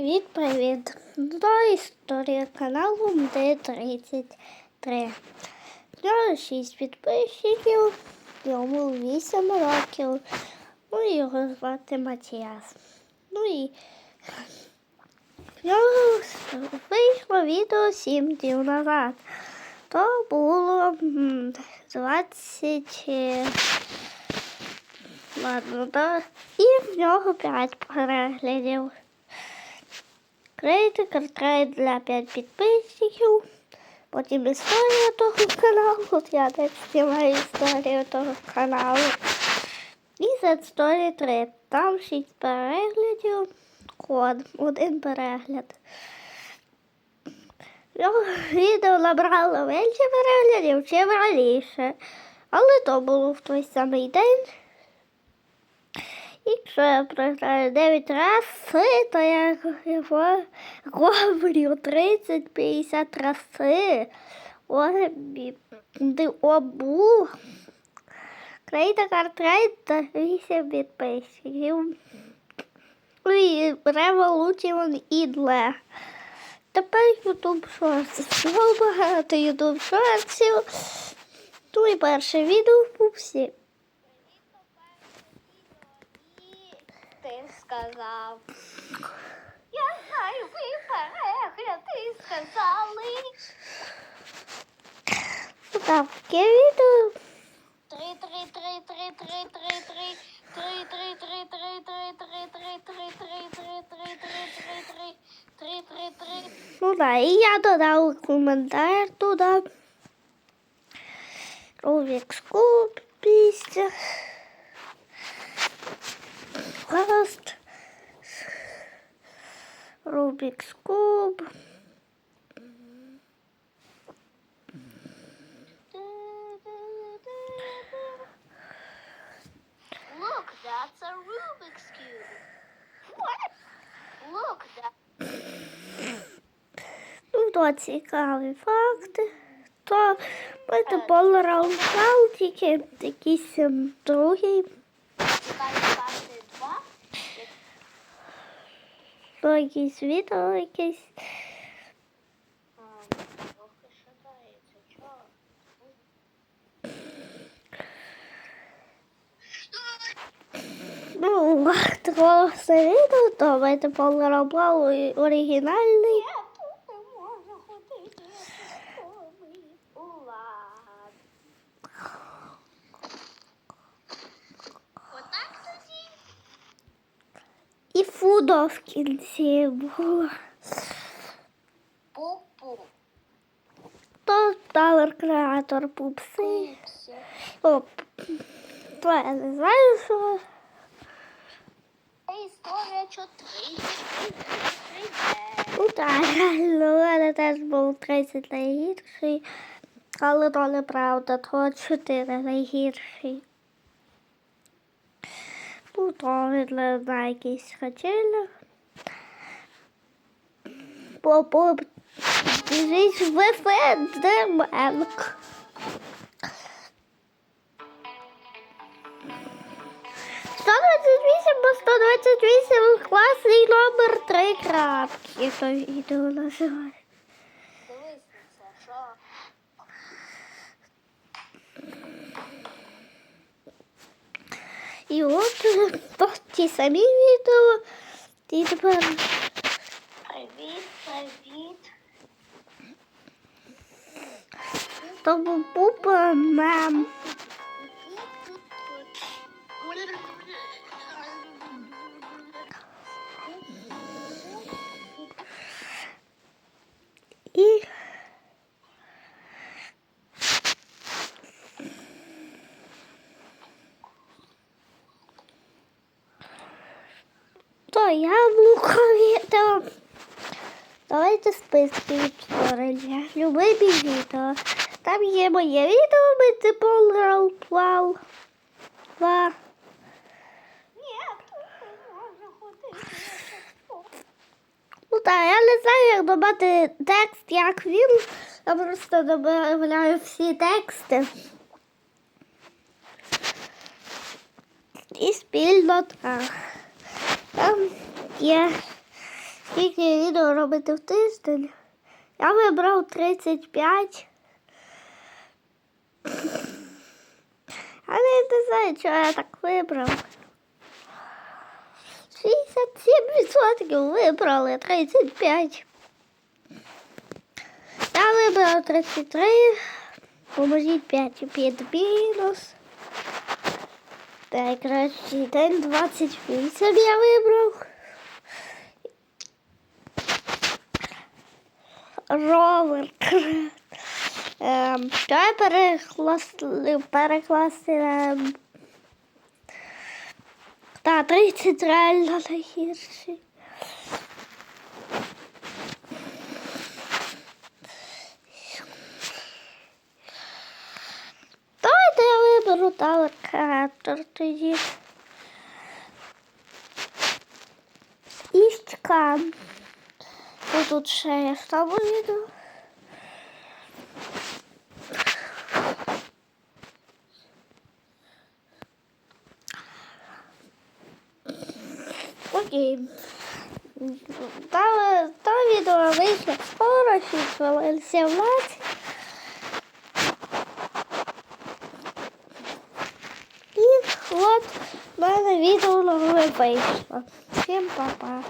Привіт-привіт! До історії каналу Д33. В нього 6 підписчиків, йому 8 років. Ну і його звати Матіас. Ну і в нього вийшло відео 7 днів назад. То було м, 20. е, Ладно, да. І в нього 5 переглядів. Крейти картрай для 5 підписчиків. Потім історія того каналу. От я так знімаю історію того каналу. І за історії 3. Там 6 переглядів. Код. Один перегляд. Його відео набрало менше переглядів, чим раніше. Але то було в той самий день. І якщо я програю 9 разів, то я його роблю 30-50 разів. Обу. Крейта картрейта 8 підписчиків. Ну І Revolution ідле. Тепер YouTube Shorts. Було багато YouTube Shortsів. Ну і перше відео в пупсі. Ти сказав. Я знаю, ви перегляди сказали. Ну таке відео. Три, три, три, три, три, три, три. Три, три, три, три, три, три, три, три, три, три, три, три, три, три, три, три, три. Ну да, і я додав коментар туди. Рубікс куб Ласт. Рубікс куб. Look, that's a Rubik's Cube. What? Look, that... Ну, то цікаві факти. То ми тепер раункал, тільки якийсь ем, другий. було якесь відео якесь. Ну, голосові, то в это полноробал оригінальний. Фудо в кінці було. Пупу. То Тавер креатор пупси. Оп. То я не знаю, що. Історія 4. Ну так, реально, у мене теж був 30 найгірший. Але то неправда, то 4 найгірший. Утовили на якісь хотіли. Попо біжить в Федербенк. Сто двадцять вісім, бо сто двадцять вісім класний номер три крапки. То відео називає. І от ті самі відео. І тепер Привіт, привіт. то був пупа мем. То яблуко відео. Давайте списки відтворення. Любимі відео. Там є моє відео, ми типу плав. Два. Ну так, я не знаю, як додати текст, як він. Я просто додаю всі тексти. І спільнота. Там є скільки відео робити в тиждень. Я вибрав 35. Але не знаю, чого я так вибрав. 67% вибрали 35. Я вибрав 33. Поможіть 5 під мінус. Найкращий день 28 я вибрав. Ровер. Ем, давай перекласти, перекласти ем, та 30 реально найгірший. Давайте я виберу Tower Character тоді. Істка. Ось тут ще я ставлю відео. Окей. Та, та відео вийшло скоро, 6 хвилин 17. І от в мене відео вийшло. Всім па-па.